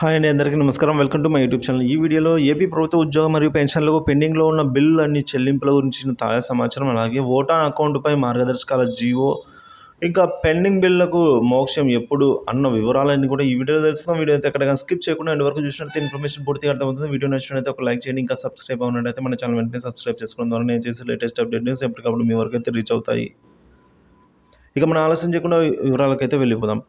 Hi అండి అందరికీ నమస్కారం. Welcome to my YouTube channel. ఈ వీడియోలో ఏపీ ప్రభుత్వ ఉద్యోగం మరియు పెన్షన్లకు పెండింగ్లో ఉన్న బిల్లు అన్ని చెల్లింపుల గురించిన తాజా సమాచారం అలాగే ఓటాన్ అకౌంట్పై మార్గదర్శకాల జీవో ఇంకా పెండింగ్ బిల్లకు మోక్షం ఎప్పుడు అన్న వివరాలన్నీ కూడా ఈ వీడియోలో తెలుసుకుందాం. వీడియో అయితే ఎక్కడ స్కిప్ చేయకుండా ఎండ్ వరకు చూసినట్టు ఇన్ఫర్మేషన్ పూర్తిగా అర్థమవుతుంది. వీడియో నచ్చినట్లయితే ఒక లైక్ చేయండి. ఇంకా సబ్స్క్రైబ్ అవునట్లయితే మన ఛానల్ వెంటనే సబ్స్క్రైబ్ చేసుకోవడం ద్వారా నేను చేసే లేటెస్ట్ అప్డేట్ న్యూస్ ఎప్పటికప్పుడు మీ వరకు అయితే రీచ్ అవుతాయి. ఇక మనం ఆలస్యం చేయకుండా వివరాలకైతే వెళ్ళిపోదాం.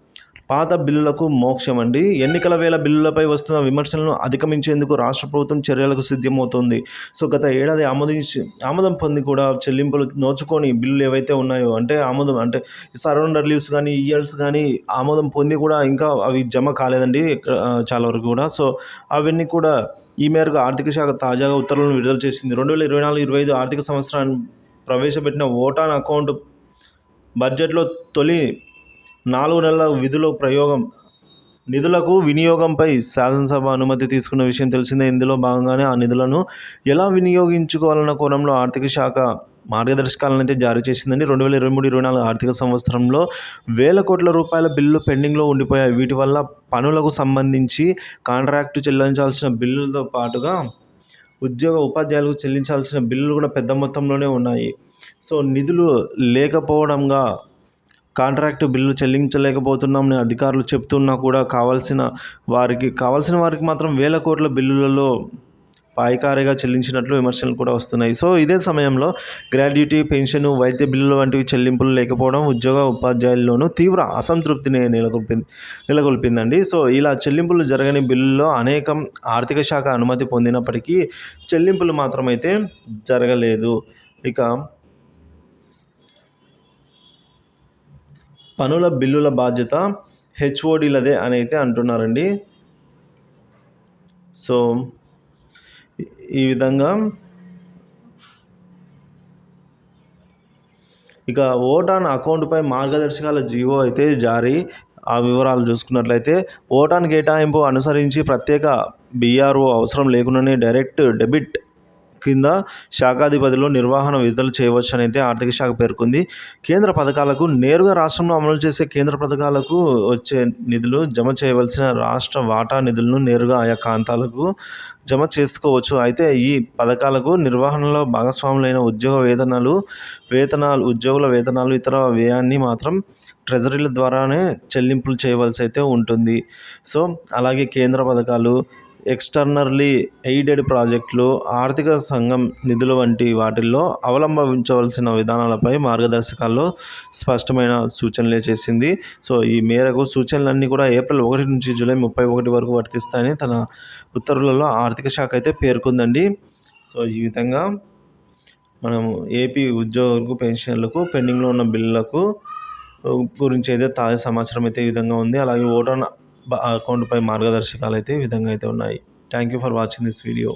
పాత బిల్లులకు మోక్షం అండి ఎన్నికల వేళ బిల్లులపై వస్తున్న విమర్శలను అధిగమించేందుకు రాష్ట్ర ప్రభుత్వం చర్యలకు సిద్ధమవుతోంది. సో గత ఏడాది ఆమోదించి ఆమోదం పొంది కూడా చెల్లింపులు నోచుకొని బిల్లులు ఏవైతే ఉన్నాయో అంటే ఆమోదం అంటే సరౌండర్ లీవ్స్ కానీ ఇయర్స్ కానీ ఆమోదం పొంది కూడా ఇంకా అవి జమ కాలేదండి చాలా వరకు కూడా. సో అవన్నీ కూడా ఈ మేరకు ఆర్థిక శాఖ తాజాగా ఉత్తర్వులను విడుదల చేసింది. రెండు వేల ఇరవై నాలుగు ఇరవై ఐదు ఆర్థిక సంవత్సరాన్ని ప్రవేశపెట్టిన ఓటాన్ అకౌంట్ బడ్జెట్లో తొలి నాలుగు నెలల విధుల ప్రయోగం. నిధులకు వినియోగంపై శాసనసభ అనుమతి తీసుకున్న విషయం తెలిసిందే. ఇందులో భాగంగానే ఆ నిధులను ఎలా వినియోగించుకోవాలన్న కోణంలో ఆర్థిక శాఖ మార్గదర్శకాలను అయితే జారీ చేసిందండి. రెండు వేల ఇరవై మూడు ఇరవై నాలుగు ఆర్థిక సంవత్సరంలో వేల కోట్ల రూపాయల బిల్లు పెండింగ్లో ఉండిపోయాయి. వీటి వల్ల పనులకు సంబంధించి కాంట్రాక్టు చెల్లించాల్సిన బిల్లులతో పాటుగా ఉద్యోగ ఉపాధ్యాయులకు చెల్లించాల్సిన బిల్లులు కూడా పెద్ద మొత్తంలోనే ఉన్నాయి. సో నిధులు లేకపోవడంగా కాంట్రాక్ట్ బిల్లు చెల్లించలేకపోతున్నామని అధికారులు చెప్తున్నా కూడా కావాల్సిన వారికి కావాల్సిన వారికి మాత్రం వేల కోట్ల బిల్లులలో పాయికారిగా చెల్లించినట్లు విమర్శలు కూడా వస్తున్నాయి. సో ఇదే సమయంలో గ్రాడ్యుటీ పెన్షన్ వైద్య బిల్లులు వంటివి చెల్లింపులు లేకపోవడం ఉద్యోగ ఉపాధ్యాయుల్లోనూ తీవ్ర అసంతృప్తిని నెలకొల్పింది నెలకొల్పిందండి. సో ఇలా చెల్లింపులు జరగని బిల్లుల్లో అనేకం ఆర్థిక శాఖ అనుమతి పొందినప్పటికీ చెల్లింపులు మాత్రమైతే జరగలేదు. ఇక పనుల బిల్లుల బాధ్యత హెచ్ఓడీలదే అని అయితే అంటున్నారండి. సో ఈ విధంగా ఇక ఓటాన్ అకౌంట్పై మార్గదర్శకాల జీవో అయితే జారీ. ఆ వివరాలు చూసుకున్నట్లయితే ఓటాన్ కేటాయింపు అనుసరించి ప్రత్యేక బీఆర్ఓ అవసరం లేకుండానే డైరెక్ట్ డెబిట్ కింద శాఖాధిపతిలో నిర్వహణ విడుదల చేయవచ్చని అయితే ఆర్థిక శాఖ పేర్కొంది. కేంద్ర పథకాలకు నేరుగా రాష్ట్రంలో అమలు చేసే కేంద్ర పథకాలకు వచ్చే నిధులు జమ చేయవలసిన రాష్ట్ర వాటా నిధులను నేరుగా ఆయా ప్రాంతాలకు జమ చేసుకోవచ్చు. అయితే ఈ పథకాలకు నిర్వహణలో భాగస్వాములైన ఉద్యోగ వేతనాలు వేతనాలు ఉద్యోగుల వేతనాలు ఇతర వ్యయాన్ని మాత్రం ట్రెజరీల ద్వారానే చెల్లింపులు చేయవలసి అయితే ఉంటుంది. సో అలాగే కేంద్ర పథకాలు ఎక్స్టర్నల్లీ ఎయిడెడ్ ప్రాజెక్టులు ఆర్థిక సంఘం నిధులు వంటి వాటిల్లో అవలంబించవలసిన విధానాలపై మార్గదర్శకాల్లో స్పష్టమైన సూచనలే చేసింది. సో ఈ మేరకు సూచనలన్నీ కూడా ఏప్రిల్ ఒకటి నుంచి జూలై ముప్పై ఒకటి వరకు వర్తిస్తాయని తన ఉత్తర్వులలో ఆర్థిక శాఖ అయితే పేర్కొందండి. సో ఈ విధంగా మనము ఏపీ ఉద్యోగులకు పెన్షన్లకు పెండింగ్లో ఉన్న బిల్లులకు గురించి అయితే తాజా సమాచారం అయితే ఈ విధంగా ఉంది. అలాగే ఓటర్ అకౌంట్పై మార్గదర్శకాలు అయితే ఈ విధంగా అయితే ఉన్నాయి. Thank you for watching this video